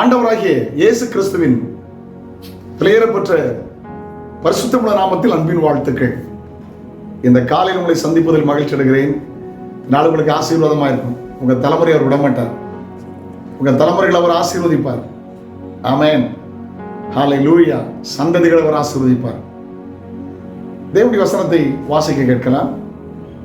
ஆண்டவராகிய இயேசு கிறிஸ்துவின் பெயரப்பெற்ற பரிசுத்தமுள்ள நாமத்தில் அன்பின் வாழ்த்துக்கள். இந்த காலையில் உங்களை சந்திப்பதில் மகிழ்ச்சி அடைகிறேன். நாள் உங்களுக்கு ஆசீர்வாதமாக இருக்கும். உங்கள் தலைமுறை அவர் விடமாட்டார். உங்கள் தலைமுறைகள் அவர் ஆசீர்வதிப்பார். ஆமேன். ஹாலை லூயா சந்ததிகள் அவர் ஆசீர்வதிப்பார். தேவனுடைய வசனத்தை வாசிக்க கேட்கலாம்.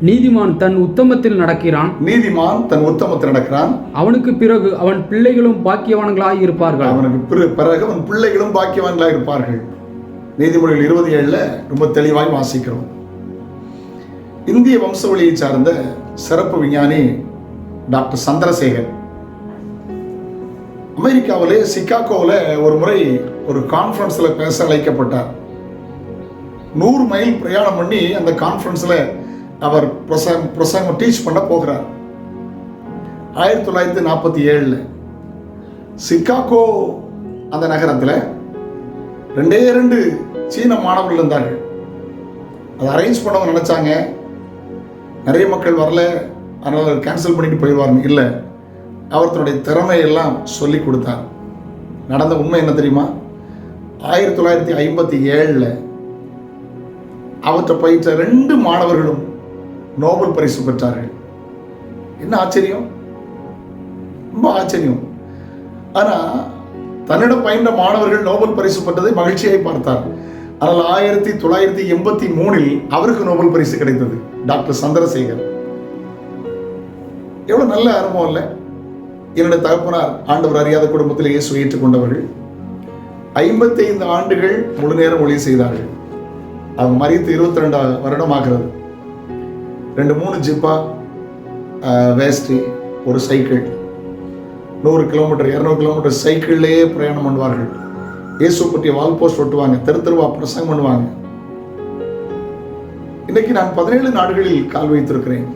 நீதிமான் தன் உத்தமத்தில் நடக்கிறான். நீதிமான் தன் உத்தமத்தில் நடக்கிறான். அவனுக்கு பிறகு அவன் பிள்ளைகளும் பாக்கியவான்களாய் இருப்பார்கள். அவனுக்கு பிற- பிறகு அவன் பிள்ளைகளும் பாக்கியவான்களாக இருப்பார்கள். நீதிமொழிகள் இருபது ஏழுல ரொம்ப தெளிவாய் வாசிக்கிறோம். இந்திய வம்சவழியை சார்ந்த சிறப்பு விஞ்ஞானி டாக்டர் சந்திரசேகர். அமெரிக்காவிலே சிகாகோவில் ஒரு முறை ஒரு கான்ஃபரன்ஸில் பேச அழைக்கப்பட்டார். நூறு மைல் பிரயாணம் பண்ணி அந்த கான்ஃபரன்ஸில் அவர் பிரசங் பிரசங்கம் டீச் பண்ண போகிறார். ஆயிரத்தி தொள்ளாயிரத்தி நாற்பத்தி ஏழில் சிக்காகோ அந்த நகரத்தில் ரெண்டே ரெண்டு சீன மாணவர்கள் இருந்தார்கள். அதை அரேஞ்ச் பண்ணவங்க நினச்சாங்க. நிறைய மக்கள் வரல. அதனால் கேன்சல் பண்ணிட்டு போயிடுவாருன்னு இல்லை. அவர் தன்னுடைய திறமையெல்லாம் சொல்லி கொடுத்தார். நடந்த உண்மை என்ன தெரியுமா? ஆயிரத்தி தொள்ளாயிரத்தி ஐம்பத்தி ஏழில் அவற்றை பயிற்ற ரெண்டு மாணவர்களும் நோபல் பரிசு பெற்றார்கள். என்ன ஆச்சரியம்? ரொம்ப ஆச்சரியம். ஆனா தன்னிடம் பயின்ற மாணவர்கள் நோபல் பரிசு பெற்றதை மகிழ்ச்சியை பார்த்தார். ஆனால் ஆயிரத்தி தொள்ளாயிரத்தி எண்பத்தி மூணில் அவருக்கு நோபல் பரிசு கிடைத்தது டாக்டர் சந்திரசேகர். எவ்வளவு நல்ல அனுபவம் இல்லை? என்னுடைய தகப்பனார் ஆண்டவர் அறியாத குடும்பத்தில் இயேசு ஏற்றுக்கொண்டவர்கள். ஐம்பத்தி ஐந்து ஆண்டுகள் முழு நேரம் ஒளி செய்தார்கள். அவங்க மறித்து இருபத்தி ரெண்டு வருடம் ஆகிறது. ரெண்டு மூணு ஜிப்பா வேஸ்ட்டு ஒரு சைக்கிள் நூறு கிலோமீட்டர் இரநூறு கிலோமீட்டர் சைக்கிள்லேயே பிரயாணம் பண்ணுவார்கள். இயேசு பற்றிய வால் போஸ்ட் ஒட்டுவாங்க தெரு தெருவா பிரசங்கம் பண்ணுவாங்க. இன்னைக்கு நான் பதினேழு நாடுகளில் கால் வைத்திருக்கிறேன்.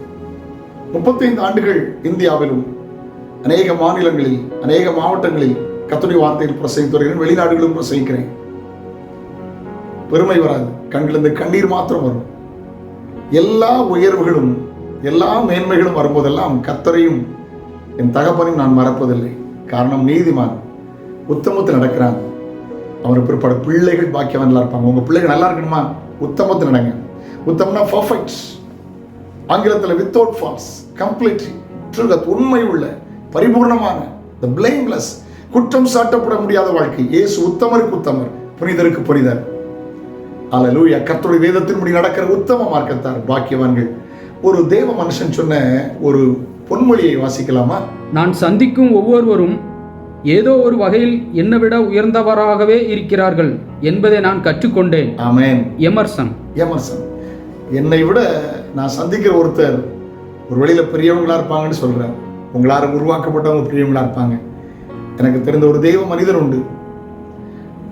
முப்பத்தைந்து ஆண்டுகள் இந்தியாவிலும் அநேக மாநிலங்களில் அநேக மாவட்டங்களில் கத்துடைய வார்த்தையில் பிரசங்கித்து வருகிறேன் வெளிநாடுகளும் பிரசங்கிக்கிறேன். பெருமை வராது. கண்களிலிருந்து கண்ணீர் மாத்திரம் வரும். எல்லா உயர்வுகளும் எல்லா மேன்மைகளும் வரும்போதெல்லாம் கத்தரையும் என் தகப்பனையும் நான் மறப்பதில்லை. காரணம் நீதிமான் உத்தமத்தில் நடக்கிறான். அவர் பிற்பாடு பிள்ளைகள் பாக்கியவான்களா இருப்பாங்க. உங்க பிள்ளைகள் நல்லா இருக்கணுமா? உத்தமத்தில் நடங்க. உத்தம்னா பர்ஃபெக்ட் ஆங்கிலத்தில் வித்தவுட் ஃபால்ஸ் கம்ப்ளீட் உண்மை உள்ள பரிபூர்ணமான த பிளேம்லெஸ் குற்றம் சாட்டப்பட முடியாத வாழ்க்கை. இயேசு உத்தமருக்கு உத்தமர் புனிதருக்கு புனிதர். அல்லேலூயா கர்த்தருடைய வேதத்தின்படி நடக்கிற உத்தம மார்க்கத்தார் பாக்கியவான்கள். ஒரு தேவ மனுஷன் சொன்ன ஒரு பொன்மொழியை வாசிக்கலாமா? நான் சந்திக்கும் ஒவ்வொருவரும் ஏதோ ஒரு வகையில் என்னை விட உயர்ந்தவராகவே இருக்கிறார்கள் என்பதை நான் கற்றுக்கொண்டேன். ஆமென். எமர்சன். எமர்சன். என்னை விட நான் சந்திக்கிற ஒருத்தர் ஒரு வெளியில பெரியவங்களா இருப்பாங்கன்னு சொல்றேன். உங்களால உருவாக்கப்பட்டவங்க பெரியவங்களா இருப்பாங்க. எனக்கு தெரிந்த ஒரு தெய்வ மனிதன் உண்டு.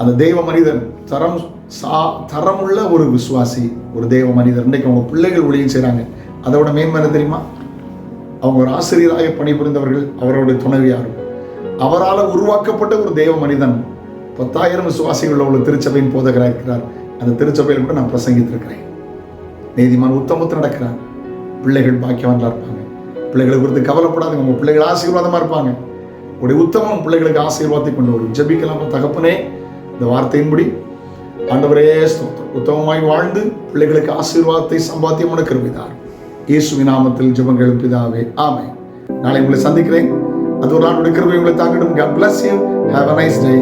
அந்த தெய்வ மனிதன் தரம் சா தரமுள்ள ஒரு விசுவாசி ஒரு தெய்வ மனிதர். இன்றைக்கு அவங்க பிள்ளைகள் ஊழியம் செய்கிறாங்க அதோட மேன்மை என்ன தெரியுமா? அவங்க ஒரு ஆசிரியராக பணிபுரிந்தவர்கள் அவருடைய துணைவியாரும் அவரால் உருவாக்கப்பட்ட ஒரு தெய்வ மனிதன் பத்தாயிரம் விசுவாசிகள் உள்ள திருச்சபையின் போதகராக இருக்கிறார். அந்த திருச்சபையில் கூட நான் பிரசங்கித்திருக்கிறேன். நீதிமான் உத்தமத்து நடக்கிறார் பிள்ளைகள் பாக்கியவான்களா இருப்பாங்க. பிள்ளைகளை குறித்து கவலைப்படாதுங்க. உங்கள் பிள்ளைகள் ஆசீர்வாதமாக இருப்பாங்க. உடைய உத்தமம் பிள்ளைகளுக்கு ஆசீர்வாதத்தை கொண்டு வரும். ஜெபிக்கலாமா தகப்பனே? இந்த வார்த்தையின்படி ஆண்டவரே உத்தமமாய் வாழ்ந்து பிள்ளைகளுக்கு ஆசீர்வாதத்தை சம்பாத்தியம் கருவிதார். இயேசுவி நாமத்தில் ஜெபங்கள் பிதாவே ஆமை நாளை உங்களை சந்திக்கிறேன். அது ஒரு நாள் உங்களை தாங்கிடும். God bless you. Have a nice day.